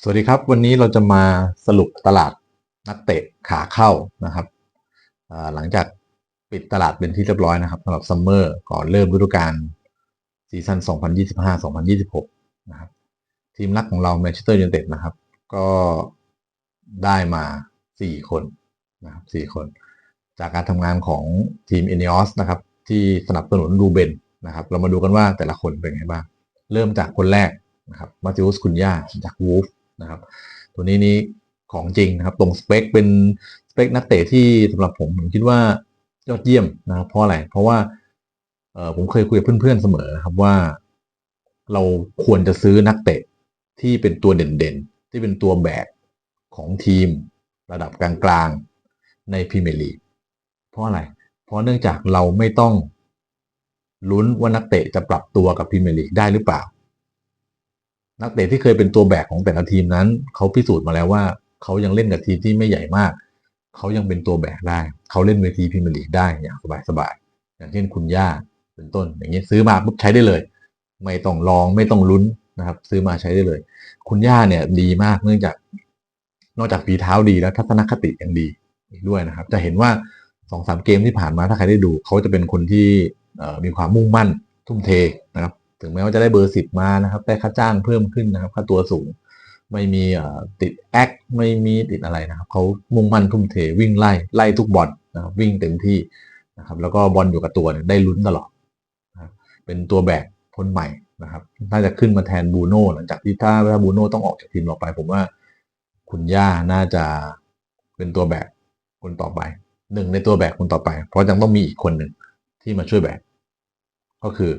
สวัสดีครับ วันนี้เราจะมาสรุปตลาดนักเตะขาเข้านะครับหลังจากปิดตลาดเป็นที่เรียบร้อยนะครับสำหรับซัมเมอร์ก่อนเริ่มฤดูกาลซีซั่น 2025-2026 นะครับ ทีมรักของเราแมนเชสเตอร์ยูไนเต็ดนะครับ ก็ได้มา 4 คนนะครับ4คน จากการทำงานของทีมเอเนอสนะครับ ที่สนับสนุนรูเบนนะครับ เรามาดูกันว่าแต่ละคนเป็นไงบ้าง เริ่มจากคนแรกนะครับมาติอุสคุนยาจากวูฟ นะครับ ตัวนี้นี่ของจริงนะครับตรงสเปคเป็นสเปคนักเตะที่สำหรับผมผมคิดว่ายอดเยี่ยมนะครับเพราะอะไรเพราะว่าเออผมเคยคุยกับเพื่อนๆเสมอนะครับว่า เราควรจะซื้อนักเตะที่เป็นตัวเด่นๆ ที่เป็นตัวแบกของทีมระดับกลางๆในพรีเมียร์ลีกเพราะอะไร เพราะเนื่องจากเราไม่ต้องลุ้นว่านักเตะจะปรับตัวกับพรีเมียร์ลีกได้หรือเปล่า นักเตะที่เคยเป็นตัวแบกของแต่ละทีมนั้นเขาพิสูจน์มาแล้วว่าเขายังเล่นกับทีมที่ไม่ใหญ่มาก เขายังเป็นตัวแบกได้ เขาเล่นเวทีพรีเมียร์ลีกได้อย่างสบายๆอย่างเช่นคุณย่าเป็นต้น อย่างนี้ซื้อมาปุ๊บใช้ได้เลย ไม่ต้องลองไม่ต้องลุ้นนะครับ ซื้อมาใช้ได้เลย คุณย่าเนี่ยดีมากเนื่องจาก นอกจากฝีเท้าดีแล้วทัศนคติยังดีด้วยนะครับ จะเห็นว่าสองสามเกมที่ผ่านมาถ้าใครได้ดู เขาจะเป็นคนที่มีความมุ่งมั่นทุ่มเทนะครับ ถึงแม้ว่าจะได้เบอร์สิบมานะครับได้ค่าจ้างเพิ่มขึ้นนะครับ ค่าตัวสูง ไม่มีติดแอคไม่มีติดอะไรนะครับเขามุ่งมั่นทุ่มเทวิ่งไล่ไล่ทุกบอลนะครับวิ่งเต็มที่นะครับแล้วก็บอลอยู่กับตัวเนี่ยได้ลุ้นตลอดนะเป็นตัวแบกคนใหม่นะครับน่าจะขึ้นมาแทนบูโน่หลังจากที่ถ้าถ้าบูโน่ต้องออกจากทีมเราไป ผมว่าคุณย่าน่าจะเป็นตัวแบกคนต่อไปหนึ่งในตัวแบกคนต่อไป เพราะยังต้องมีอีกคนหนึ่งที่มาช่วยแบกก็คือ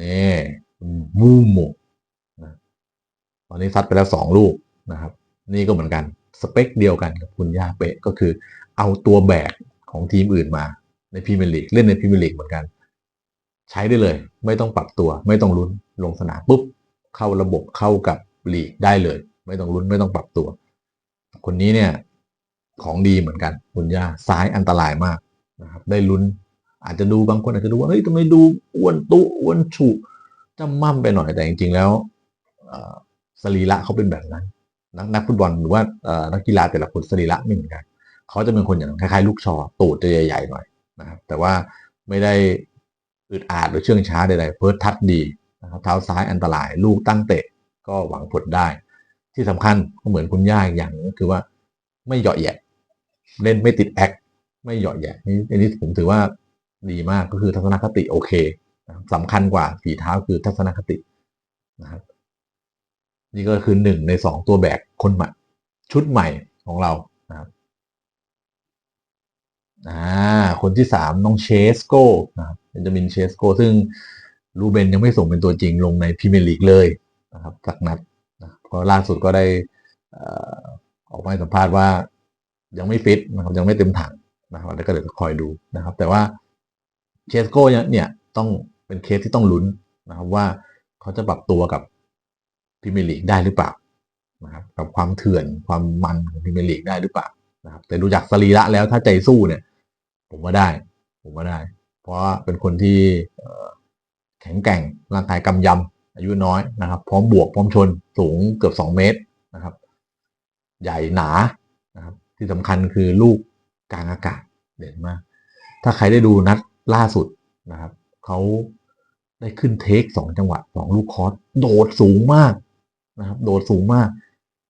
นี่บูโมนะตอนนี้ซัดไปแล้วสองลูกนะครับ นี่ก็เหมือนกัน สเปคเดียวกันกับคุณย่าเป๊ะก็คือ เอาตัวแบกของทีมอื่นมาในพรีเมียร์ลีกเล่นในพรีเมียร์ลีกเหมือนกัน ใช้ได้เลย ไม่ต้องปรับตัว ไม่ต้องลุ้นลงสนามปุ๊บ เข้าระบบเข้ากับลีกได้เลย ไม่ต้องลุ้นไม่ต้องปรับตัว คนนี้เนี่ยของดีเหมือนกันคุณย่าซ้ายอันตรายมากนะครับได้ลุ้น อาจจะดูบางคนอาจจะดูว่าเฮ้ยทำไมดูอ้วนตุอ้วนฉุจำมั่มไปหน่อยแต่จริงๆแล้วสรีระเขาเป็นแบบนั้น นักนักฟุตบอลหรือว่านักกีฬาแต่ละคนสรีระไม่เหมือนกันเขาจะเป็นคนอย่างคล้ายๆลูกชอตูดจะใหญ่ๆหน่อยนะครับแต่ว่าไม่ได้อึดอาดหรือเชื่องช้าใดๆเพิร์ททัดดีนะครับเท้าซ้ายอันตราย ลูกตั้งเตะก็หวังผลได้ ที่สำคัญก็เหมือนคุณย่าอย่างก็คือว่าไม่เหยาะแยะ เล่นไม่ติดแอคไม่เหยาะแยะนี่อันนี้ผมถือว่า ดีมากก็คือทัศนคติโอเคนะครับสำคัญกว่าฝีเท้าคือทัศนคตินะครับนี่ก็คือหนึ่งในสองตัวแบกคนใหม่ชุดใหม่ของเรานะครับอ่าคนที่สามน้องเชสโก้นะครับเบนจามินเชสโก้ซึ่งรูเบนยังไม่ส่งเป็นตัวจริงลงในพรีเมียร์ลีกเลยนะครับสักนัดนะก็ล่าสุดก็ได้ออกมาสัมภาษณ์ว่ายังไม่ฟิตนะครับยังไม่เต็มถังนะครับแล้วก็เดี๋ยวคอยดูนะครับ แต่ว่า เชสโก้เนี่ยต้องเป็นเคสที่ต้องลุ้นนะครับว่าเขาจะปรับตัวกับพรีเมลีกได้หรือเปล่านะครับกับความเถื่อนความมันของพรีเมลีกได้หรือเปล่านะครับแต่ดูจากสรีระแล้วถ้าใจสู้เนี่ย ผมว่าได้ ผมว่าได้ เพราะว่าเป็นคนที่แข็งแกร่งร่างกายกำยำอายุน้อยนะครับ พร้อมบวกพร้อมชนสูงเกือบสองเมตรนะครับ ใหญ่หนานะครับ ที่สำคัญคือลูกกลางอากาศเด่นมาก ถ้าใครได้ดูนัด ล่าสุดนะครับเขาได้ขึ้นเทคสองจังหวะสองลูกคอร์สโดดสูงมากนะครับ โดดสูงมาก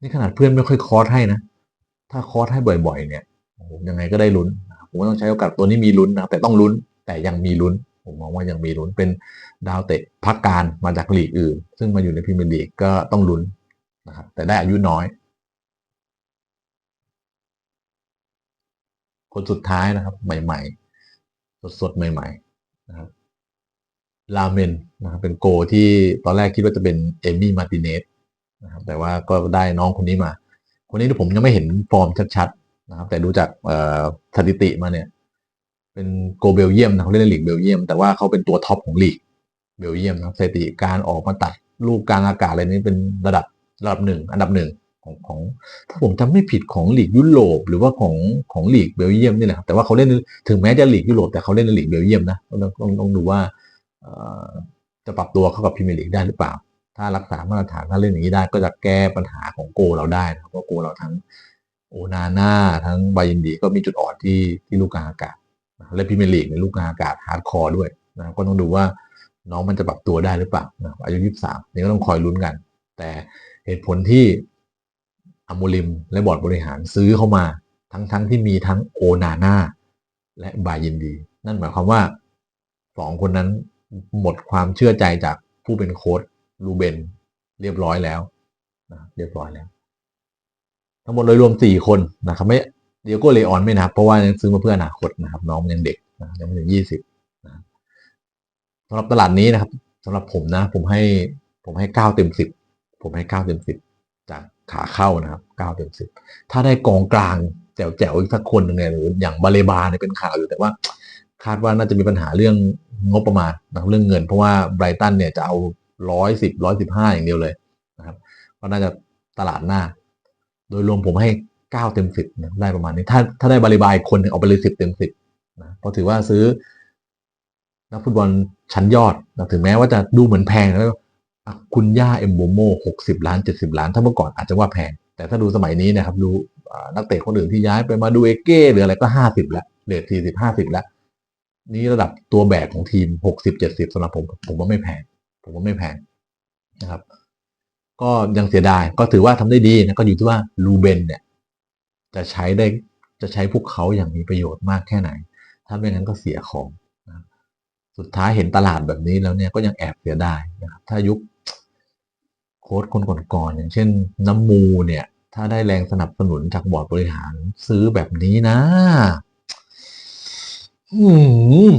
นี่ขนาดเพื่อนไม่ค่อยคอร์สให้นะ ถ้าคอร์สให้บ่อยๆ เนี่ยโอ้โหยังไงก็ได้ลุ้นผมว่าต้องใช้โอกาสตัวนี้มีลุ้นนะครับแต่ต้องลุ้นแต่ยังมีลุ้น ผมมองว่ายังมีลุ้นเป็นดาวเตะพักการมาจากลีกอื่น ซึ่งมาอยู่ในพรีเมียร์ลีกก็ต้องลุ้นนะครับ แต่ได้อายุน้อย คนสุดท้ายนะครับ ใหม่ ๆ สดๆ ใหม่ๆนะครับลาเมนนะครับเป็นโกที่ตอนแรกคิดว่าจะเป็นเอมี่มาติเนสนะครับแต่ว่าก็ได้น้องคนนี้มา คนนี้ผมยังไม่เห็นฟอร์มชัดๆนะครับแต่ดูจากสถิติมาเนี่ยเป็นโกเบลเยียมนะเขาเล่นในลีกเบลเยียม แต่ว่าเขาเป็นตัวท็อปของลีกเบลเยียมนะสถิติการออกมาตัดลูกกลางอากาศอะไรนี้เป็นระดับระดับหนึ่งอันดับหนึ่ง ของของถ้าผมจำไม่ผิดของลีกยุโรปหรือว่าของของลีกเบลเยียมนี่แหละครับแต่ว่าเขาเล่นถึงแม้จะลีกยุโรปแต่เขาเล่นในลีกเบลเยียมนะต้องต้องต้องดูว่าจะปรับตัวเข้ากับพรีเมียร์ลีกได้หรือเปล่า ถ้ารักษามาตรฐานถ้าเล่นอย่างนี้ได้ ก็จะแก้ปัญหาของโกเราได้นะครับเพราะโกเราทั้งโอนาน่าทั้งบายินดีก็มีจุดอ่อนที่ที่ลูกกลางอากาศและพรีเมียร์ลีกในลูกกลางอากาศฮาร์ดคอร์ด้วยนะก็ต้องดูว่าน้องมันจะปรับตัวได้หรือเปล่านะอายุ 23 นี่ก็ต้องคอยลุ้นกัน แต่เหตุผลที่ อโมลิมและบอร์ดบริหารซื้อเข้ามา ทั้งทั้งที่มีทั้งโอนาน่าและบายินดี นั่นหมายความว่าสองคนนั้นหมดความเชื่อใจจากผู้เป็นโค้ชลูเบนเรียบร้อยแล้วนะเรียบร้อยแล้ว ทั้งหมดโดยรวมสี่คนนะครับไม่เดียโก้เลออนไม่นับเพราะว่ายังซื้อมาเพื่ออนาคตนะครับ น้องยังเด็กนะยังไม่ถึงยี่สิบนะสำหรับตลาดนี้นะครับสำหรับผมนะ ผมให้ผมให้เก้าเต็มสิบผมให้เก้าเต็มสิบ ขาเข้านะครับเก้าเต็มสิบถ้าได้กองกลางแจ๋วๆอีกสักคนหนึ่งเนี่ยหรืออย่างบาเลบาเนี่ยเป็นข่าวอยู่แต่ว่า คาดว่าน่าจะมีปัญหาเรื่องงบประมาณนะครับเรื่องเงิน เพราะว่าไบรตันเนี่ยจะเอาร้อยสิบร้อยสิบห้าอย่างเดียวเลยนะครับก็น่าจะตลาดหน้า โดยรวมผมให้เก้าเต็มสิบนะได้ประมาณนี้ ถ้าถ้าได้บาริบายคนหนึ่งเอาไปเลยสิบเต็มสิบนะเพราะถือว่าซื้อนักฟุตบอลชั้นยอดนะถึงแม้ว่าจะดูเหมือนแพงแล้ว คุณย่าเอ็มโบโมหกสิบล้านเจ็ดสิบล้าน ถ้าเมื่อก่อนอาจจะว่าแพง แต่ถ้าดูสมัยนี้นะครับ ดูนักเตะคนอื่นที่ย้ายไปมาดูเอเก้หรืออะไรก็ห้าสิบแล้วเลทสี่สิบห้าสิบแล้วนี่ระดับตัวแบกของทีมหกสิบเจ็ดสิบสำหรับผม ผมว่าไม่แพง ผมว่าไม่แพงนะครับ ก็ยังเสียดายก็ถือว่าทำได้ดีนะก็อยู่ที่ว่าลูเบนเนี่ย จะใช้ได้จะใช้พวกเขาอย่างมีประโยชน์มากแค่ไหน ถ้าไม่งั้นก็เสียของนะสุดท้ายเห็นตลาดแบบนี้แล้วเนี่ยก็ยังแอบเสียดายนะครับถ้ายุค โค้ดคนก่อนๆอย่างเช่นน้ำมูเนี่ย ถ้าได้แรงสนับสนุนจากบอร์ดบริหารซื้อแบบนี้นะ อืม